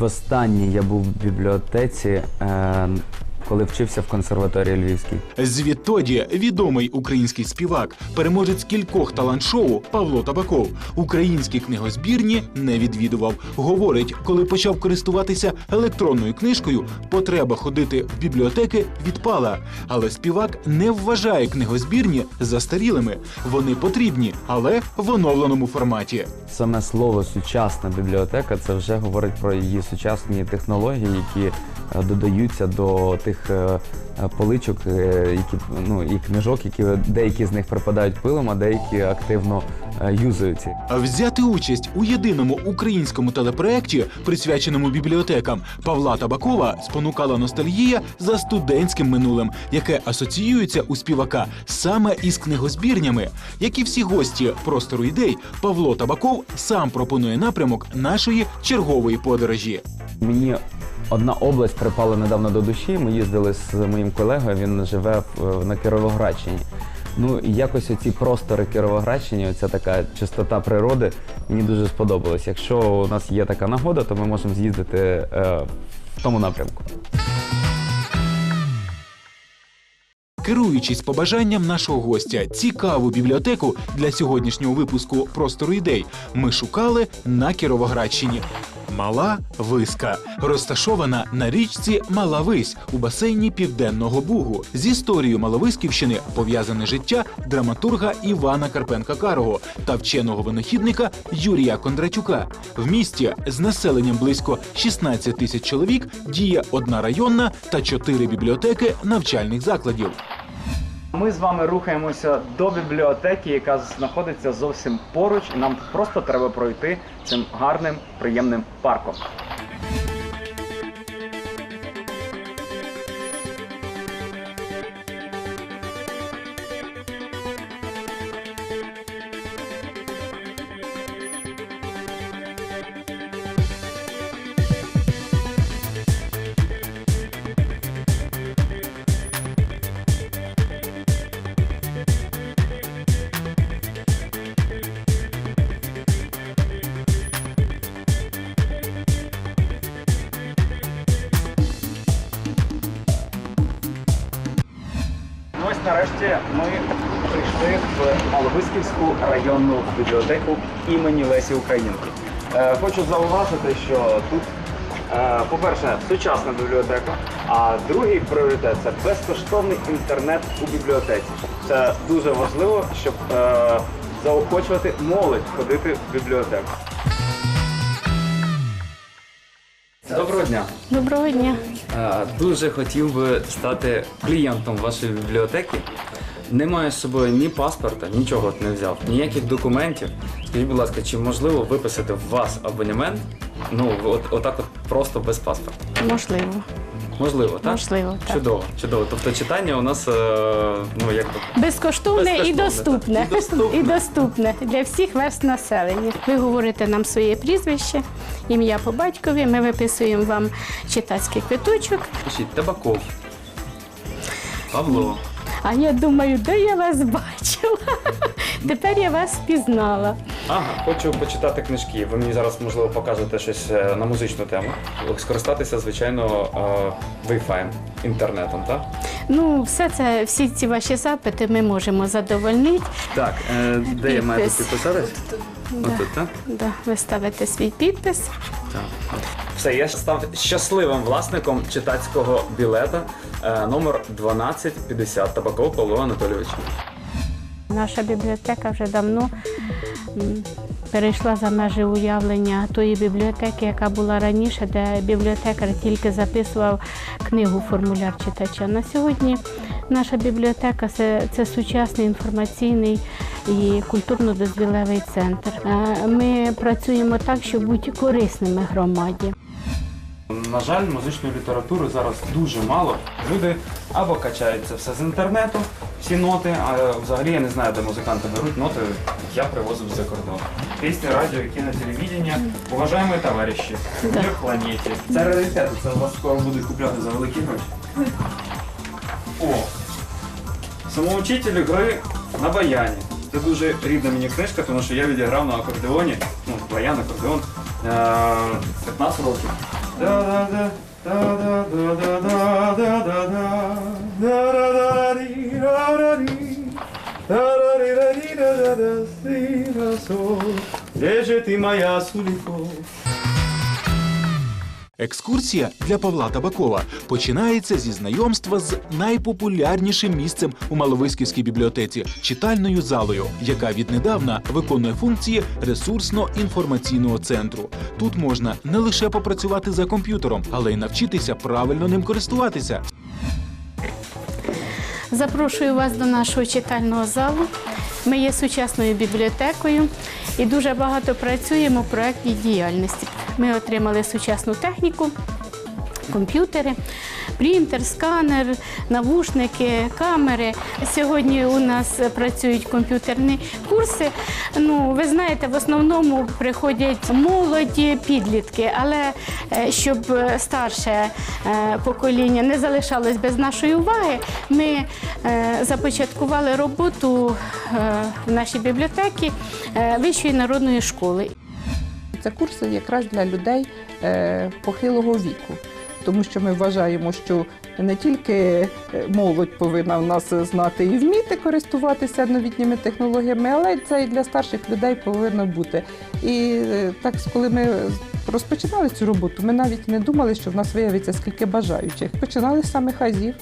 Востаннє я був в бібліотеці, е, коли вчився в консерваторії Львівській. Звідтоді відомий український співак, переможець кількох талант-шоу Павло Табаков, українські книгозбірні не відвідував. Говорить, коли почав користуватися електронною книжкою, потреба ходити в бібліотеки відпала. Але співак не вважає книгозбірні застарілими. Вони потрібні, але в оновленому форматі. Саме слово сучасна бібліотека це вже говорить про її сучасні технології, які е, додаються до тих е, е, поличок, е, які ну і книжок, які деякі з них припадають пилом, а деякі активно юзаються. Взяти участь у єдиному українському телепроекті, присвяченому бібліотекам Павла Табакова, спонукала ностальгія за студентським минулим, яке асоціюється у співака саме із книгозбірнями. Як і всі гості простору ідей, Павло Табаков сам пропонує напрямок нашої чергової подорожі. Мені одна область припала недавно до душі. Ми їздили з моїм колегою. Він живе на Кіровоградщині. Ну і якось оці простори Кіровоградщини, оця така чистота природи, мені дуже сподобалось. Якщо у нас є така нагода, то ми можемо з'їздити е, в тому напрямку. Керуючись побажанням нашого гостя, цікаву бібліотеку для сьогоднішнього випуску простору ідей ми шукали на Кіровоградщині. Мала Виска розташована на річці Мала Вись у басейні Південного Бугу. З історією Маловисківщини пов'язане життя драматурга Івана Карпенка Карого та вченого винахідника Юрія Кондратюка. В місті з населенням близько 16 тисяч чоловік діє одна районна та чотири бібліотеки навчальних закладів. Ми з вами рухаємося до бібліотеки, яка знаходиться зовсім поруч, і нам просто треба пройти цим гарним, приємним парком. Бібліотеку імені Лесі Українки. Е, хочу зауважити, що тут, е, по-перше, сучасна бібліотека, а другий пріоритет це безкоштовний інтернет у бібліотеці. Це дуже важливо, щоб е, заохочувати молодь ходити в бібліотеку. Доброго дня. Доброго дня. Дуже хотів би стати клієнтом вашої бібліотеки. Не маю з собою ні паспорта, нічого не взяв, ніяких документів. Скажіть, будь ласка, чи можливо виписати в вас абонемент? Ну, от, отак от просто без паспорта. Можливо. Можливо, так? Можливо, так. Чудово, чудово. Тобто читання у нас, е, ну як би, Безкоштовне, і Безкоштовне, доступне. так. І доступне. І доступне для всіх верст населення. Ви говорите нам своє прізвище, ім'я по батькові. Ми виписуємо вам читацький квиточок. пишіть Табаков. Павло. А я думаю, де я вас бачила? Тепер я вас впізнала. Ага, хочу почитати книжки. Ви мені зараз, можливо, покажете щось е, на музичну тему. Скористатися, звичайно, е, Wi-Fi, інтернетом, так? Ну, все це, всі ці ваші запити ми можемо задовольнити. Так, е, де я маю тут Підпис. Підписатись? Отут, так? Да, ви ставите свій підпис. Так. Все, я став щасливим власником читацького білета е, номер 1250 Табаков Павло Анатолійович. Наша бібліотека вже давно м, перейшла за межі уявлення тої бібліотеки, яка була раніше, де бібліотекар тільки записував книгу формуляр читача. На сьогодні наша бібліотека це, це сучасний інформаційний і культурно-дозвілевий центр. Е, Ми працюємо так, щоб бути корисними громаді. На жаль, музичної літератури зараз дуже мало. Люди або качаються все з інтернету, всі ноти, а взагалі я не знаю, де музиканти беруть ноти, я привозив з-за кордону. Пісні, радіо, кінотелевідення, уважаємо товариші, мир планеті. Це раритет, це вас скоро будуть купляти за великі гроші. О! Самоучитель гри на баяні. Це дуже рідна мені книжка, тому що я відіграв на акордеоні, ну, баян, акордеон, Е, 15 років. Да-да-да, да-да-да-да-да-да-да-да, да-да-да-ді, да-да-ді, да-да-ді-да-ді-да-да-да, си-да-со, Де же ти моя суліко? Екскурсія для Павла Табакова починається зі знайомства з найпопулярнішим місцем у Маловиськівській бібліотеці читальною залою, яка віднедавна виконує функції ресурсно-інформаційного центру. Тут можна не лише попрацювати за комп'ютером, але й навчитися правильно ним користуватися. Запрошую вас до нашого читального залу. Ми є сучасною бібліотекою і дуже багато працюємо в проєктній діяльності. Ми отримали сучасну техніку, комп'ютери, принтер, сканер, навушники, камери. Сьогодні у нас працюють комп'ютерні курси. Ну, ви знаєте, в основному приходять молоді, підлітки, але е, щоб старше е, покоління не залишалось без нашої уваги, ми е, започаткували роботу в нашій бібліотекі е, Вищої народної школи. Це курси якраз для людей похилого віку, тому що ми вважаємо, що не тільки е, молодь повинна в нас знати і вміти користуватися новітніми технологіями, але це і для старших людей повинно бути. І е, так, коли ми розпочинали цю роботу, ми навіть не думали, що в нас виявиться скільки бажаючих. Починали з самих азів.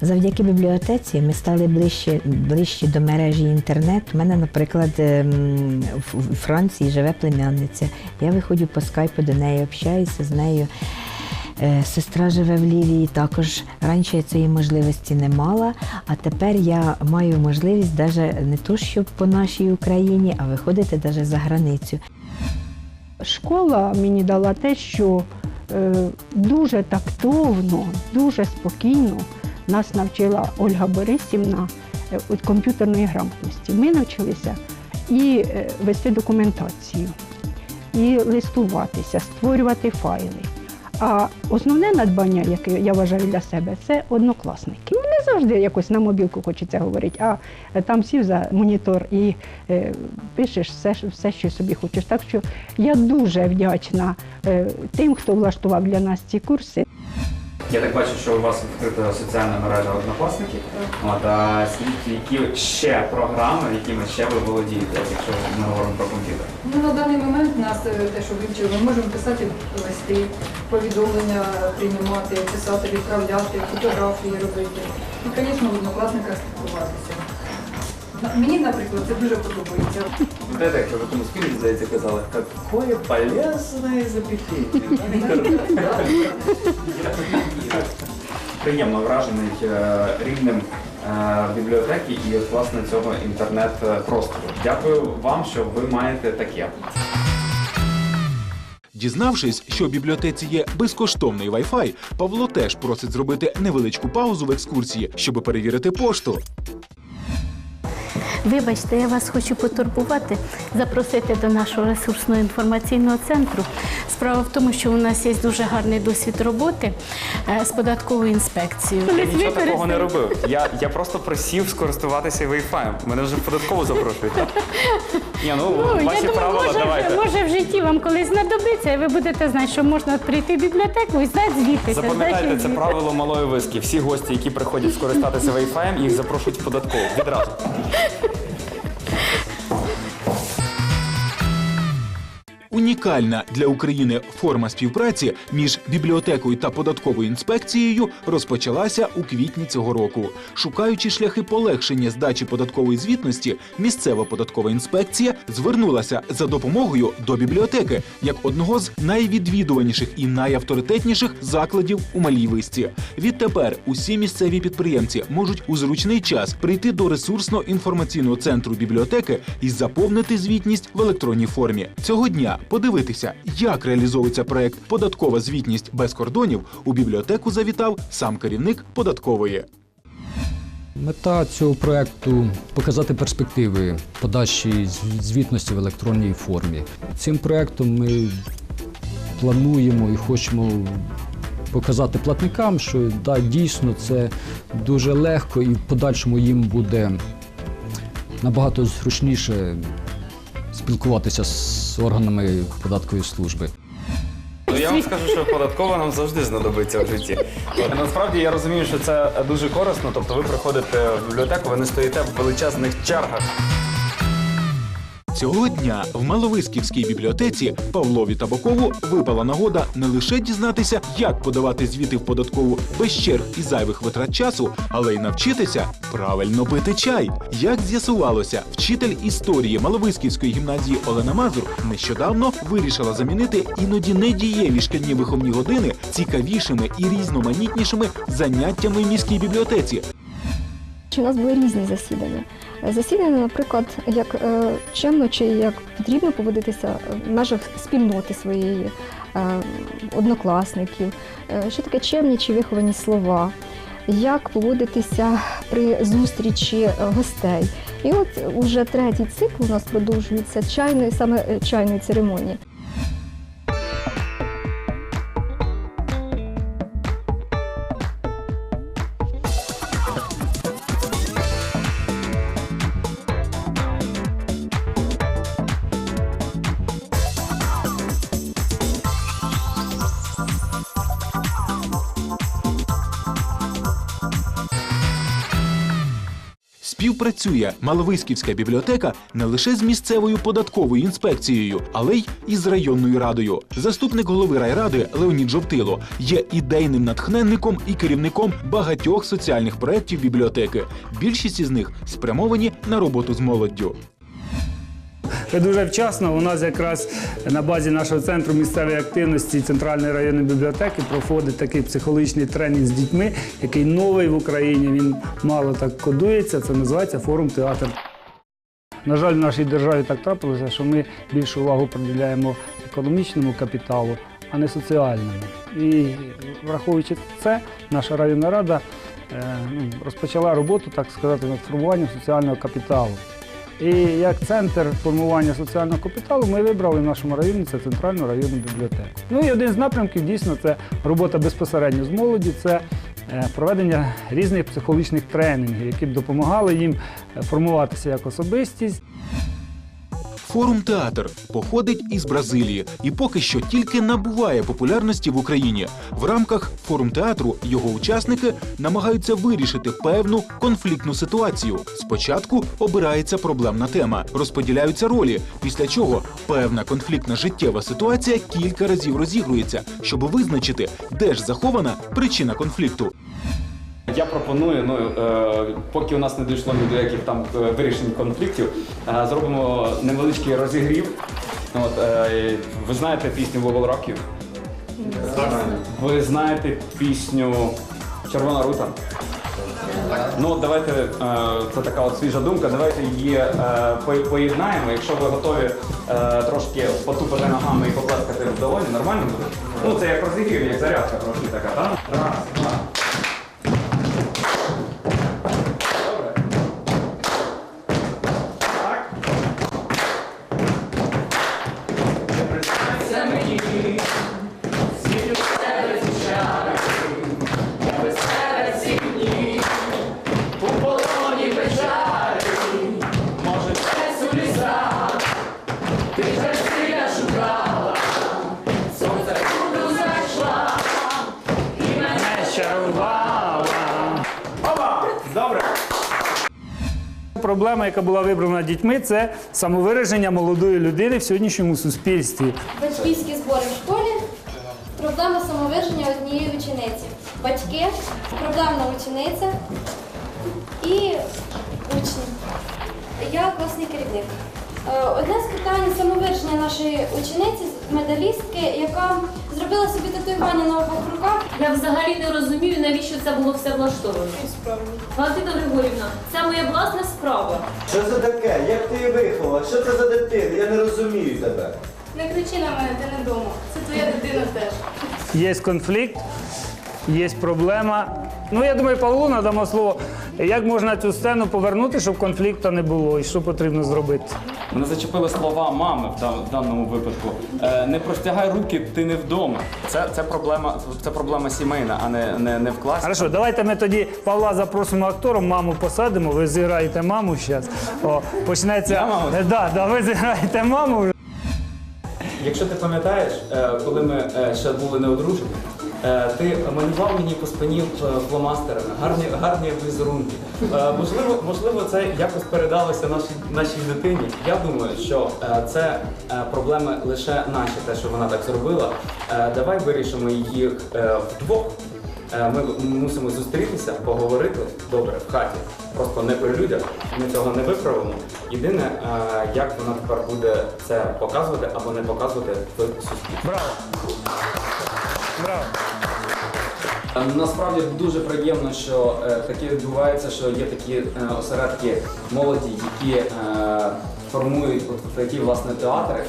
Завдяки бібліотеці ми стали ближче, ближче до мережі інтернет. У мене, наприклад, ем, в Франції живе племянниця. Я виходжу по скайпу до неї, общаюся з нею. Е, Сестра живе в Лівії, також раніше цієї можливості не мала, а тепер я маю можливість навіть не то, що по нашій Україні, а виходити навіть за границю. Школа мені дала те, що е, дуже тактовно, дуже спокійно нас навчила Ольга Борисівна е, комп'ютерної грамотності. Ми навчилися і вести документацію, і листуватися, створювати файли. А основне надбання, яке я вважаю для себе, це однокласники. Ну, не завжди якось на мобілку хочеться говорити, а е, там сів за монітор і е, пишеш все, все, що собі хочеш. Так що я дуже вдячна е, тим, хто влаштував для нас ці курси. Я так бачу, що у вас відкрита соціальна мережа однокласники. От, а скільки, які ще програми, якими ще ви володієте, якщо ми говоримо про комп'ютер? Ну, на даний момент нас е, те, що вивчили, ми можемо писати листи, повідомлення приймати, писати, відправляти, фотографії робити. І, звісно, в однокласниках спілкуватися. Мені, наприклад, це дуже подобається. Знаєте, як в тому фільмі, здається, казали, какое полезне Приємно вражений е, рівнем е, бібліотеки і от, власне цього інтернет-простору. Дякую вам, що ви маєте таке. Дізнавшись, що в бібліотеці є безкоштовний Wi-Fi, Павло теж просить зробити невеличку паузу в екскурсії, щоб перевірити пошту. Вибачте, я вас хочу потурбувати, запросити до нашого ресурсного інформаційного центру. Справа в тому, що у нас є дуже гарний досвід роботи е, з податковою інспекцією. Я нічого такого не робив. Я, я просто просів скористуватися Wi-Fi. Мене вже податково запрошують. Ні, ну, Ну, ваші я думаю, правила, може, давайте. може в житті вам колись знадобиться, і ви будете знати, що можна прийти в бібліотеку і знати звідти. Запам'ятайте, це правило малої виски. Всі гості, які приходять скористатися Wi-Fi, їх запрошують в податково. Відразу. Унікальна для України форма співпраці між бібліотекою та податковою інспекцією розпочалася у квітні цього року. Шукаючи шляхи полегшення здачі податкової звітності, місцева податкова інспекція звернулася за допомогою до бібліотеки як одного з найвідвідуваніших і найавторитетніших закладів у Малій Висті. Відтепер усі місцеві підприємці можуть у зручний час прийти до ресурсно-інформаційного центру бібліотеки і заповнити звітність в електронній формі. Цього дня подивитися, як реалізовується проект Податкова звітність без кордонів. У бібліотеку завітав сам керівник податкової. Мета цього проекту показати перспективи подачі звітності в електронній формі. Цим проектом ми плануємо і хочемо показати платникам, що да, дійсно це дуже легко і в подальшому їм буде набагато зручніше спілкуватися з органами податкової служби. Ну я вам скажу, що податкова нам завжди знадобиться в житті. Насправді я розумію, що це дуже корисно. Тобто ви приходите в бібліотеку, ви не стоїте в величезних чергах. Цього дня в Маловисківській бібліотеці Павлові Табакову випала нагода не лише дізнатися, як подавати звіти в податкову без черг і зайвих витрат часу, але й навчитися правильно пити чай. Як з'ясувалося, вчитель історії Маловисківської гімназії Олена Мазур нещодавно вирішила замінити іноді недієві шкільні виховні години цікавішими і різноманітнішими заняттями в міській бібліотеці. У нас були різні засідання. Засідання, наприклад, як е, чемно чи як потрібно поводитися в межах спільноти своєї, е, однокласників, е, що таке чемні чи виховані слова, як поводитися при зустрічі гостей. І от уже третій цикл у нас продовжується чайної, саме чайної церемонії. Співпрацює Маловиськівська бібліотека не лише з місцевою податковою інспекцією, але й із районною радою. Заступник голови райради Леонід Жовтило є ідейним натхненником і керівником багатьох соціальних проєктів бібліотеки. Більшість із них спрямовані на роботу з молоддю. Дуже вчасно у нас якраз на базі нашого центру місцевої активності Центральної районної бібліотеки проходить такий психологічний тренінг з дітьми, який новий в Україні. Він мало так кодується. Це називається форум театр. На жаль, в нашій державі так трапилося, що ми більшу увагу приділяємо економічному капіталу, а не соціальному. І враховуючи це, наша районна рада е, ну, розпочала роботу, так сказати, над формуванням соціального капіталу. І як центр формування соціального капіталу ми вибрали в нашому районі це центральну районну бібліотеку. Ну і один з напрямків дійсно це робота безпосередньо з молоді, це е, проведення різних психологічних тренінгів, які б допомагали їм е, формуватися як особистість. Форум театр походить із Бразилії і поки що тільки набуває популярності в Україні. В рамках форум театру його учасники намагаються вирішити певну конфліктну ситуацію. Спочатку обирається проблемна тема, розподіляються ролі, після чого певна конфліктна життєва ситуація кілька разів розігрується, щоб визначити, де ж захована причина конфлікту. Я пропоную, ну е, поки у нас не дійшло ні до яких там е, вирішень конфліктів, е, зробимо невеличкий розігрів. От, е, ви знаєте пісню Вовол Років? Ви знаєте пісню Червона рута? Ну от давайте, е, це така от свіжа думка, давайте її е, по- поєднаємо. Якщо ви готові е, трошки потупати ногами і поплескати в долоні, нормально буде? Ну це як розігрів, як зарядка трошки така, так? Раз, два. Проблема, яка була вибрана дітьми, це самовираження молодої людини в сьогоднішньому суспільстві. Батьківські збори в школі, проблема самовираження однієї учениці. Батьки, проблемна учениця і учні. Я класний керівник. Е, Одне з питань самовираження нашої учениці, медалістки, яка зробила собі татуювання на обох руках. Я взагалі не розумію, навіщо це було все влаштовано. Валентина Григорівна, це моя власна справа. Що це таке? Як ти її виховала? Що це за дитина? Я не розумію тебе. Не кричи на мене, ти не вдома. Це твоя дитина теж. Є конфлікт, є проблема. Ну, я думаю, Павлу надамо слово. Як можна цю сцену повернути, щоб конфлікту не було і що потрібно зробити? Мене зачепили слова мами в дан- в даному випадку. Е, Не простягай руки, ти не вдома. Це, це проблема, це проблема сімейна, а не, не, не в класі. Хорошо, давайте ми тоді Павла запросимо актором, маму посадимо, ви зіграєте маму зараз. О, почнеться. Я маму? Е, Да, да, ви зіграєте маму. Якщо ти пам'ятаєш, е, коли ми е, ще були не одружені, е, ти малював мені по спині е, фломастерами, гарні, гарні візерунки. Е, Можливо, можливо, це якось передалося нашій, нашій дитині. Я думаю, що е, це е, проблеми лише наші, те, що вона так зробила. Е, Давай вирішимо е, вдвох. Е, Ми мусимо зустрітися, поговорити добре в хаті. Просто не при людях. Ми цього не виправимо. Єдине, е, як вона тепер буде це показувати або не показувати в суспільстві. Браво! Е, Насправді дуже приємно, що е, таке відбувається, що є такі е, осередки молоді, які формують такі власне театри.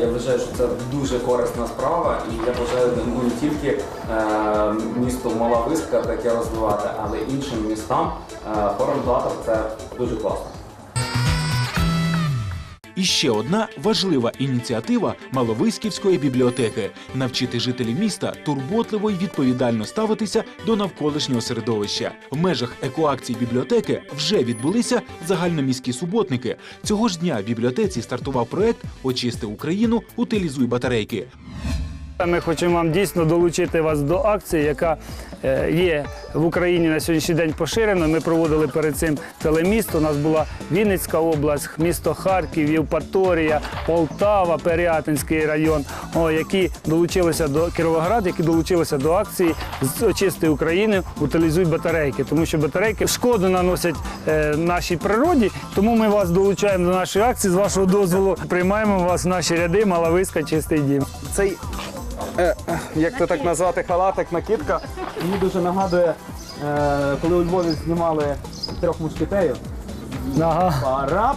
Я вважаю, що це дуже корисна справа, і я ну, не тільки е, місту Мала Виска таке розвивати, але іншим містам. Форум театр це дуже класно. І ще одна важлива ініціатива Маловиськівської бібліотеки навчити жителів міста турботливо і відповідально ставитися до навколишнього середовища. В межах екоакцій бібліотеки вже відбулися загальноміські суботники. Цього ж дня в бібліотеці стартував проект Очисти Україну, утилізуй батарейки. Ми хочемо вам дійсно долучити вас до акції, яка е, є в Україні на сьогоднішній день поширено. Ми проводили перед цим телемісто. У нас була Вінницька область, місто Харків, Євпаторія, Полтава, Переятинський район, які долучилися до Кіровоград, які долучилися до акції очисти України, утилізуй батарейки, тому що батарейки шкоду наносять е, нашій природі. Тому ми вас долучаємо до нашої акції. З вашого дозволу приймаємо вас в наші ряди. Малависька чистий дім. Цей, е, е, як то так назвати, халатик, накидка, мені дуже нагадує, е, коли у Львові знімали трьох мушкетерів. Ага.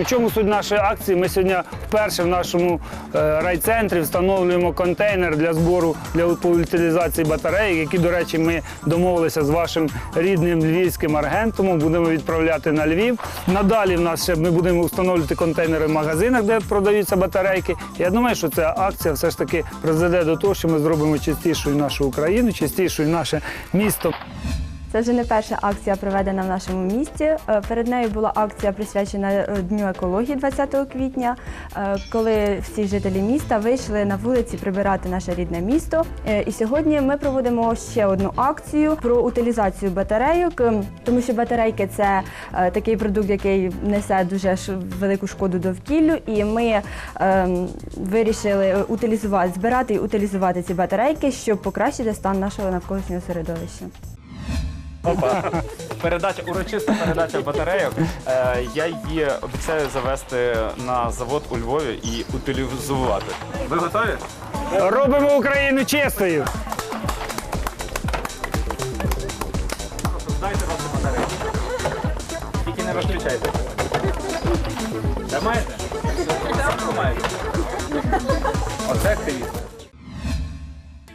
У чому суть нашої акції? Ми сьогодні вперше в нашому е, райцентрі встановлюємо контейнер для збору для утилізації батарей, які, до речі, ми домовилися з вашим рідним львівським аргентом. Будемо відправляти на Львів. Надалі в нас ще ми будемо встановлювати контейнери в магазинах, де продаються батарейки. Я думаю, що ця акція все ж таки призведе до того, що ми зробимо чистішою нашу Україну, чистішою наше місто. Це вже не перша акція проведена в нашому місті. Е, Перед нею була акція присвячена е, Дню екології 20 квітня, е, коли всі жителі міста вийшли на вулиці прибирати наше рідне місто. І сьогодні ми проводимо ще одну акцію про утилізацію батарейок, ем, тому що батарейки це такий продукт, який несе дуже велику шкоду довкіллю, і ми ем, вирішили утилізувати, збирати і утилізувати ці батарейки, щоб покращити стан нашого навколишнього середовища. Опа. Передача, урочиста передача батарейок. Е, я її обіцяю завести на завод у Львові і утилізувати. Ви готові? Робимо Україну чистою. Дайте ваші батарейки. Тільки не розключайте. Де маєте? Маєте? Оце активіст.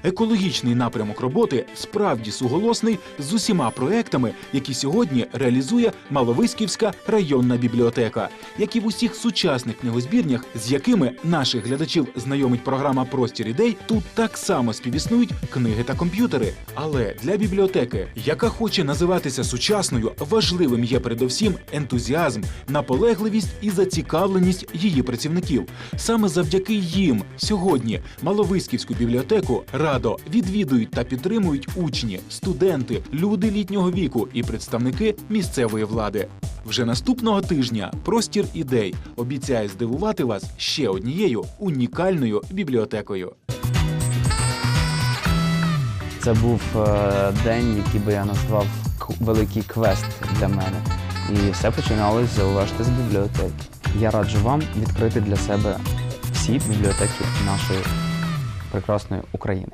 Екологічний напрямок роботи справді суголосний з усіма проектами, які сьогодні реалізує Маловиськівська районна бібліотека, як і в усіх сучасних книгозбірнях, з якими наших глядачів знайомить програма Простір ідей, тут так само співіснують книги та комп'ютери. Але для бібліотеки, яка хоче називатися сучасною, важливим є передовсім ентузіазм, наполегливість і зацікавленість її працівників. Саме завдяки їм сьогодні Маловиськівську бібліотеку радо відвідують та підтримують учні, студенти, люди літнього віку і представники місцевої влади. Вже наступного тижня простір ідей обіцяє здивувати вас ще однією унікальною бібліотекою. Це був е, день, який би я назвав великий квест для мене. І все починалося зауважте з бібліотеки. Я раджу вам відкрити для себе всі бібліотеки нашої прекрасної України.